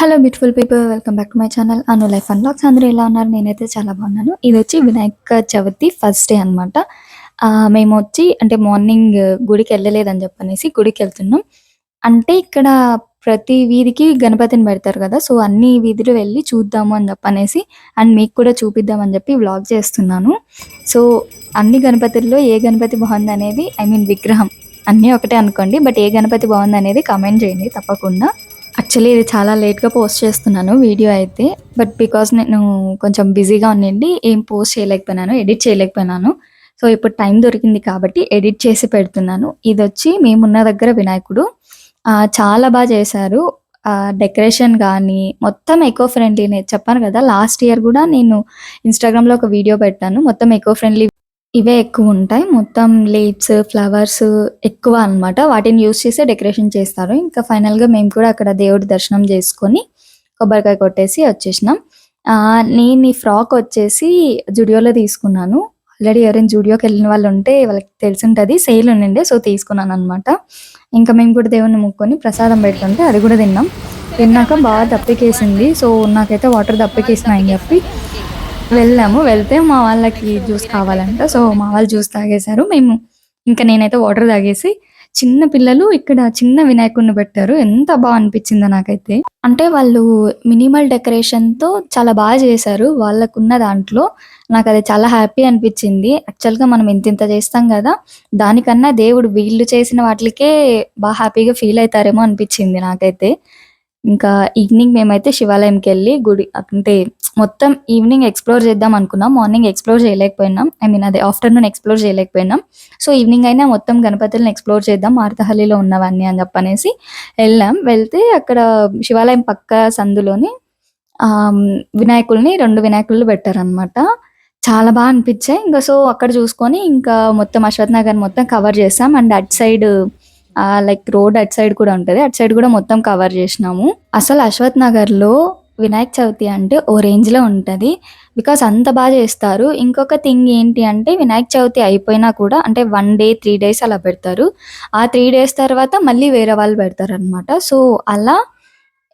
Hello beautiful people welcome back to my channel Anu life and locks అందరూ ఎలా ఉన్నారు? నేనైతే చాలా బాగున్నాను. ఇది వచ్చి వినాయక చవితి ఫస్ట్ డే అనమాట మేము వచ్చి అంటే మార్నింగ్ గుడికి వెళ్ళలేదని చెప్పనేసి గుడికి వెళ్తున్నాం. అంటే ఇక్కడ ప్రతి వీధికి గణపతిని పెడతారు కదా సో అన్ని వీధులు వెళ్ళి చూద్దాము అని చెప్పనేసి అండ్ మీకు కూడా చూపిద్దామని చెప్పి వ్లాగ్ చేస్తున్నాను. సో అన్ని గణపతుల్లో ఏ గణపతి బాగుంది అనేది ఐ మీన్ విగ్రహం అన్నీ ఒకటే అనుకోండి బట్ ఏ గణపతి బాగుంది అనేది కామెంట్ చేయండి తప్పకుండా. యాక్చువల్లీ ఇది చాలా లేట్గా పోస్ట్ చేస్తున్నాను వీడియో అయితే బట్ బికాస్ నేను కొంచెం బిజీగా ఉండండి ఏం పోస్ట్ చేయలేకపోయినాను ఎడిట్ చేయలేకపోయినాను. సో ఇప్పుడు టైం దొరికింది కాబట్టి ఎడిట్ చేసి పెడుతున్నాను. ఇది వచ్చి మేమున్న దగ్గర వినాయకుడు ఆ, చాలా బాగా చేశారు. డెకరేషన్ కానీ మొత్తం ఎకో ఫ్రెండ్లీనే చెప్పాను కదా లాస్ట్ ఇయర్ కూడా నేను ఇన్స్టాగ్రామ్లో ఒక వీడియో పెట్టాను. మొత్తం ఎకో ఫ్రెండ్లీ ఇవే ఎక్కువ ఉంటాయి. మొత్తం లీవ్స్ ఫ్లవర్స్ ఎక్కువ అన్నమాట. వాటిని యూస్ చేసే డెకరేషన్ చేస్తారు. ఇంకా ఫైనల్గా మేము కూడా అక్కడ దేవుడి దర్శనం చేసుకొని కొబ్బరికాయ కొట్టేసి వచ్చేసినాం. నేను ఈ ఫ్రాక్ వచ్చేసి జుడియోలో తీసుకున్నాను. ఆల్రెడీ ఎవరైనా జూడియోకి వెళ్ళిన వాళ్ళు ఉంటే వాళ్ళకి తెలిసి ఉంటుంది సేల్ ఉండిండే సో తీసుకున్నాను అనమాట ఇంకా మేము కూడా దేవుడిని ముక్కొని ప్రసాదం పెడుతుంటే అది కూడా తిన్నాం. తిన్నాక బాగా దప్పికేసింది. సో నాకైతే వాటర్ దప్పికేసినాయని చెప్పి వెళ్ళాము. వెళ్తే మా వాళ్ళకి జ్యూస్ కావాలంట. సో మా వాళ్ళు జ్యూస్ తాగేశారు. మేము ఇంకా నేనైతే వాటర్ తాగేసి చిన్న పిల్లలు ఇక్కడ చిన్న వినాయకుడిని పెట్టారు. ఎంత బాగా అనిపించిందో నాకైతే. అంటే వాళ్ళు మినిమల్ డెకరేషన్తో చాలా బాగా చేశారు. వాళ్ళకున్న దాంట్లో నాకు అది చాలా హ్యాపీ అనిపించింది. యాక్చువల్గా మనం ఇంత ఇంత చేస్తాం కదా దానికన్నా దేవుడు వీళ్ళు చేసిన వాటికే బాగా హ్యాపీగా ఫీల్ అవుతారేమో అనిపించింది నాకైతే. ఇంకా ఈవినింగ్ మేమైతే శివాలయంకి వెళ్ళి గుడి అంటే మొత్తం ఈవినింగ్ ఎక్స్ప్లోర్ చేద్దాం అనుకున్నాం. మార్నింగ్ ఎక్స్ప్లోర్ చేయలేకపోయినాం. ఐ మీన్ అదే ఆఫ్టర్నూన్ ఎక్స్ప్లోర్ చేయలేకపోయినాం. సో ఈవినింగ్ అయినా మొత్తం గణపతులను ఎక్స్ప్లోర్ చేద్దాం మార్తహల్లిలో ఉన్నవన్నీ అని చెప్పనేసి వెళ్ళాం. వెళ్తే అక్కడ శివాలయం పక్క సందులోని వినాయకుల్ని రెండు వినాయకులు పెట్టారనమాట చాలా బాగా అనిపించాయి. ఇంకా సో అక్కడ చూసుకొని ఇంకా మొత్తం అశ్వత్ నగర్ మొత్తం కవర్ చేసాం. And at side like road at side కూడా ఉంటుంది. అట్ సైడ్ కూడా మొత్తం కవర్ చేసినాము. అసలు అశ్వత్ నగర్లో వినాయక చవితి అంటే ఓ రేంజ్లో ఉంటుంది. బికాస్ అంత బాగా చేస్తారు. ఇంకొక థింగ్ ఏంటి అంటే వినాయక చవితి అయిపోయినా కూడా అంటే వన్ డే త్రీ డేస్ అలా పెడతారు. ఆ త్రీ డేస్ తర్వాత మళ్ళీ వేరే వాళ్ళు పెడతారు అనమాట సో అలా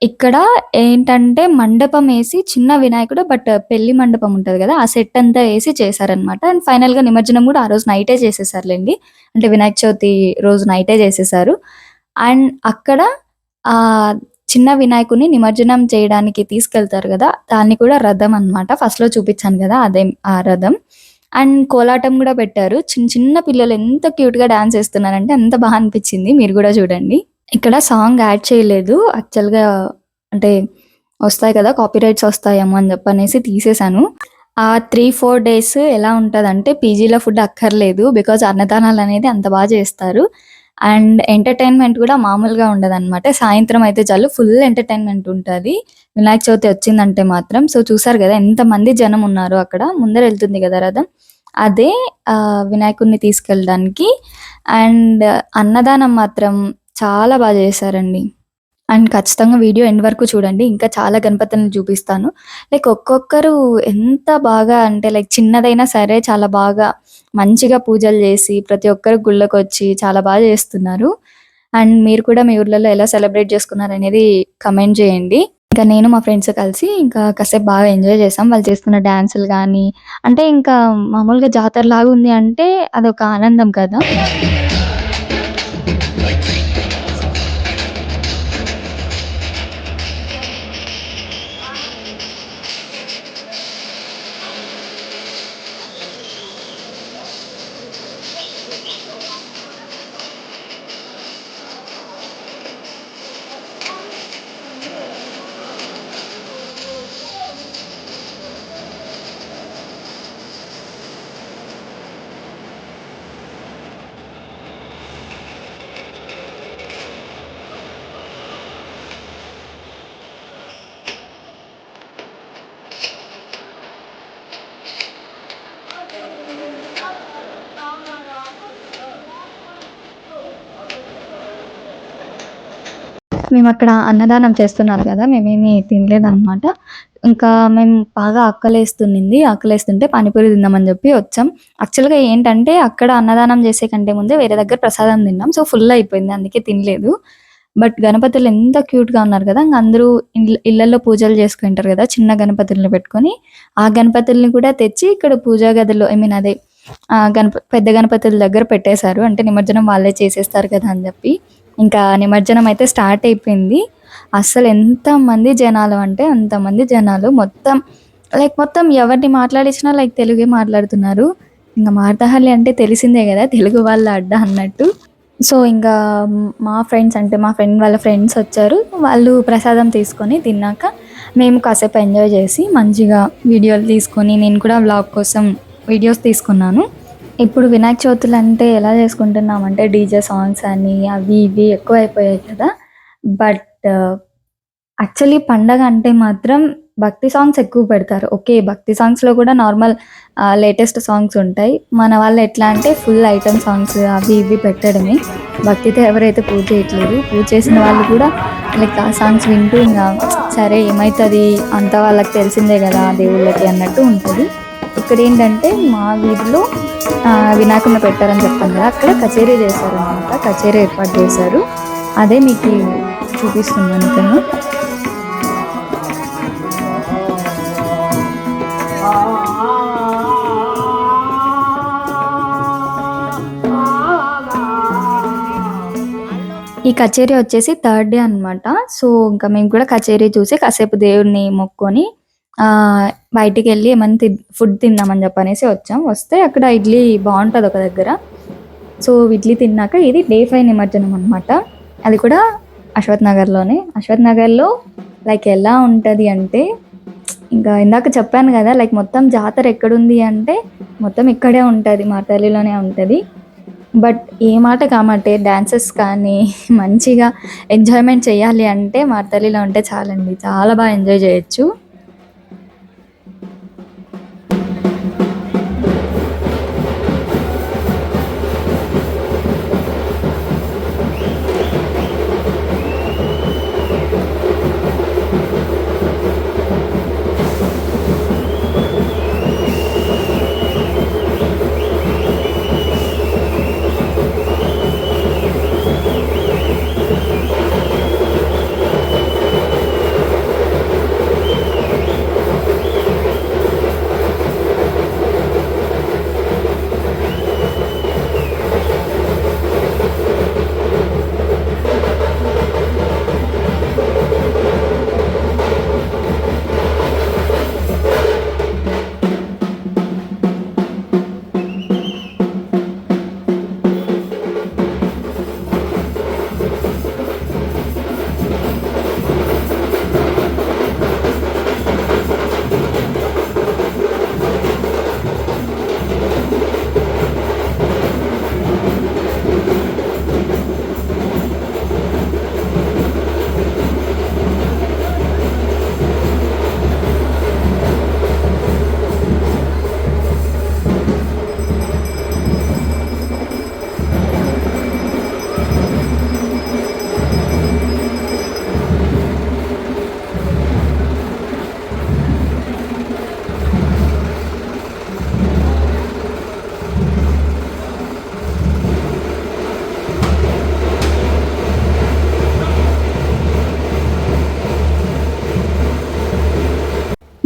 ఇక్కడ ఏంటంటే మండపం వేసి చిన్న వినాయకుడు బట్ పెళ్ళి మండపం ఉంటది కదా ఆ సెట్ అంతా వేసి చేశారనమాట అండ్ ఫైనల్గా నిమజ్జనం కూడా ఆ రోజు నైటే చేసేసారులేండి. అంటే వినాయక చవితి రోజు నైటే చేసేసారు. అండ్ అక్కడ ఆ చిన్న వినాయకుడిని నిమజ్జనం చేయడానికి తీసుకెళ్తారు కదా దాన్ని కూడా రథం అన్నమాట. ఫస్ట్లో చూపించాను కదా అదే ఆ రథం. అండ్ కోలాటం కూడా పెట్టారు. చిన్న చిన్న పిల్లలు ఎంత క్యూట్గా డాన్స్ చేస్తున్నారంటే అంత బాగా అనిపించింది. మీరు కూడా చూడండి. ఇక్కడ సాంగ్ యాడ్ చేయలేదు. యాక్చువల్గా అంటే వస్తాయి కదా కాపీ రైట్స్ వస్తాయేమో అని చెప్పనేసి తీసేశాను. ఆ త్రీ ఫోర్ డేస్ ఎలా ఉంటదంటే పీజీలో ఫుడ్ అక్కర్లేదు బికాజ్ అన్నదానాలు అనేది అంత బాగా చేస్తారు. అండ్ ఎంటర్టైన్మెంట్ కూడా మామూలుగా ఉండదు సాయంత్రం అయితే చాలు ఫుల్ ఎంటర్టైన్మెంట్ ఉంటుంది. వినాయక చవితి వచ్చిందంటే మాత్రం. సో చూసారు కదా ఎంతమంది జనం ఉన్నారు అక్కడ. ముందర వెళ్తుంది కదా రథం. అదే వినాయకుడిని తీసుకెళ్ళడానికి. అండ్ అన్నదానం మాత్రం చాలా బాగా చేశారండి. అండ్ ఖచ్చితంగా వీడియో ఎండ్ వరకు చూడండి. ఇంకా చాలా గణపతులను చూపిస్తాను. లైక్ ఒక్కొక్కరు ఎంత బాగా అంటే లైక్ చిన్నదైనా సరే చాలా బాగా మంచిగా పూజలు చేసి ప్రతి ఒక్కరు గుళ్ళకి వచ్చి చాలా బాగా చేస్తున్నారు. అండ్ మీరు కూడా మీ ఊర్లలో ఎలా సెలబ్రేట్ చేసుకున్నారు అనేది కమెంట్ చేయండి. ఇంకా నేను మా ఫ్రెండ్స్ కలిసి ఇంకా కాసేపు బాగా ఎంజాయ్ చేసాం. వాళ్ళు చేస్తున్న డాన్సులు కానీ అంటే ఇంకా మామూలుగా జాతర లాగా ఉంది అంటే అదొక ఆనందం కదా. మేము అక్కడ అన్నదానం చేస్తున్నారు కదా మేమేమి తినలేదన్నమాట. ఇంకా మేము బాగా ఆకలేస్తుంది ఆకలేస్తుంటే పానీపూరి తిందామని చెప్పి వచ్చాం. యాక్చువల్గా ఏంటంటే అక్కడ అన్నదానం చేసే కంటే ముందే వేరే దగ్గర ప్రసాదం తిన్నాం. సో ఫుల్ అయిపోయింది. అందుకే తినలేదు. బట్ గణపతులు ఎంత క్యూట్గా ఉన్నారు కదా ఇంకా అందరూ ఇళ్ళల్లో పూజలు చేసుకుంటారు కదా చిన్న గణపతుల్ని పెట్టుకొని ఆ గణపతుల్ని కూడా తెచ్చి ఇక్కడ పూజా గదిలో ఐ మీన్ అదే గణప పెద్ద గణపతుల దగ్గర పెట్టేశారు. అంటే నిమజ్జనం వాళ్ళే చేసేస్తారు కదా అని చెప్పి. ఇంకా నిమజ్జనం అయితే స్టార్ట్ అయిపోయింది. అసలు ఎంత మంది జనాలు అంటే అంతమంది జనాలు మొత్తం లైక్ మొత్తం ఎవరిని మాట్లాడించినా లైక్ తెలుగే మాట్లాడుతున్నారు. ఇంకా మార్తహల్లి అంటే తెలిసిందే కదా తెలుగు వాళ్ళ అడ్డ అన్నట్టు. సో ఇంకా మా ఫ్రెండ్స్ అంటే మా ఫ్రెండ్ వాళ్ళ ఫ్రెండ్స్ వచ్చారు. వాళ్ళు ప్రసాదం తీసుకొని తిన్నాక మేము కాసేపు ఎంజాయ్ చేసి మంచిగా వీడియోలు తీసుకొని నేను కూడా వ్లాగ్ కోసం వీడియోస్ తీసుకున్నాను. ఇప్పుడు వినాయక చవితులు అంటే ఎలా చేసుకుంటున్నాం అంటే డీజే సాంగ్స్ అని అవి ఇవి ఎక్కువ అయిపోయాయి కదా. బట్ యాక్చువల్లీ పండగ అంటే మాత్రం భక్తి సాంగ్స్ ఎక్కువ పెడతారు. ఓకే భక్తి సాంగ్స్లో కూడా నార్మల్ లేటెస్ట్ సాంగ్స్ ఉంటాయి. మన వాళ్ళు ఎట్లా అంటే ఫుల్ ఐటమ్ సాంగ్స్ అవి ఇవి పెట్టడమే. భక్తితో ఎవరైతే పూజ చేయట్లేదు పూజ చేసిన వాళ్ళు కూడా లైక్ ఆ సాంగ్స్ వింటూ ఇంకా సరే ఏమవుతుంది అంత వాళ్ళకి తెలిసిందే కదా దేవుళ్ళకి అన్నట్టు ఉంటుంది. ఇక్కడ ఏంటంటే మా వీధిలో ఆ, వినాయకుడిని పెట్టారని చెప్పాను కదా అక్కడ కచేరీ చేశారు అనమాట కచేరీ ఏర్పాటు చేశారు. అదే మీకు చూపిస్తున్నాను ఇక్కడ ఈ కచేరీ వచ్చేసి థర్డ్ డే అన్నమాట. సో ఇంకా మేము కూడా కచేరీ చూసి కాసేపు దేవుడిని మొక్కొని బయటికి వెళ్ళి ఏమైనా ఫుడ్ తిందామని చెప్పనేసి వచ్చాం. వస్తే అక్కడ ఇడ్లీ బాగుంటుంది ఒక దగ్గర. సో ఇడ్లీ తిన్నాక ఇది డే ఫైవ్ నిమజ్జనం అనమాట అది కూడా అశ్వత్ నగర్లోనే. అశ్వత్ నగర్లో లైక్ ఎలా ఉంటుంది అంటే ఇంకా ఇందాక చెప్పాను కదా లైక్ మొత్తం జాతర ఎక్కడుంది అంటే మొత్తం ఇక్కడే ఉంటుంది మా తల్లిలోనే ఉంటుంది. బట్ ఏ మాట కామాటే డ్యాన్సెస్ కానీ మంచిగా ఎంజాయ్మెంట్ చేయాలి అంటే మార్తల్లిలో ఉంటే చాలండి. చాలా బాగా ఎంజాయ్ చేయొచ్చు.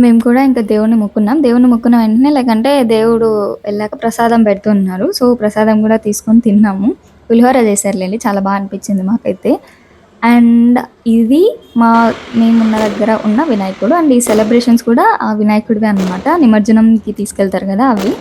మేము కూడా ఇంకా దేవుని మొక్కున్నాం. దేవుని మొక్కున్న వెంటనే లేకంటే దేవుడు వెళ్ళాక ప్రసాదం పెడుతున్నారు. సో ప్రసాదం కూడా తీసుకొని తిన్నాము. పులిహోర చేశారులేండి చాలా బాగా అనిపించింది మాకైతే. అండ్ ఇది మా మేమున్న దగ్గర ఉన్న వినాయకుడు. అండ్ ఈ సెలబ్రేషన్స్ కూడా ఆ వినాయకుడివే అన్నమాట. నిమజ్జనంకి తీసుకెళ్తారు కదా అవి.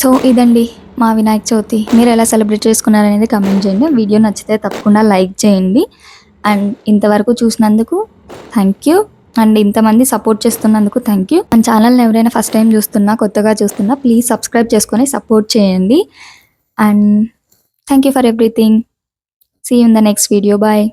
సో ఇదండి మా వినాయక చవితి. మీరు ఎలా సెలబ్రేట్ చేసుకున్నారనేది కమెంట్ చేయండి. వీడియో నచ్చితే తప్పకుండా లైక్ చేయండి. అండ్ ఇంతవరకు చూసినందుకు థ్యాంక్ యూ. అండ్ ఇంతమంది సపోర్ట్ చేస్తున్నందుకు థ్యాంక్ యూ. మన ఛానల్ని ఎవరైనా ఫస్ట్ టైం చూస్తున్నా కొత్తగా చూస్తున్నా ప్లీజ్ సబ్స్క్రైబ్ చేసుకొని సపోర్ట్ చేయండి. And thank you for everything. See in the next video bye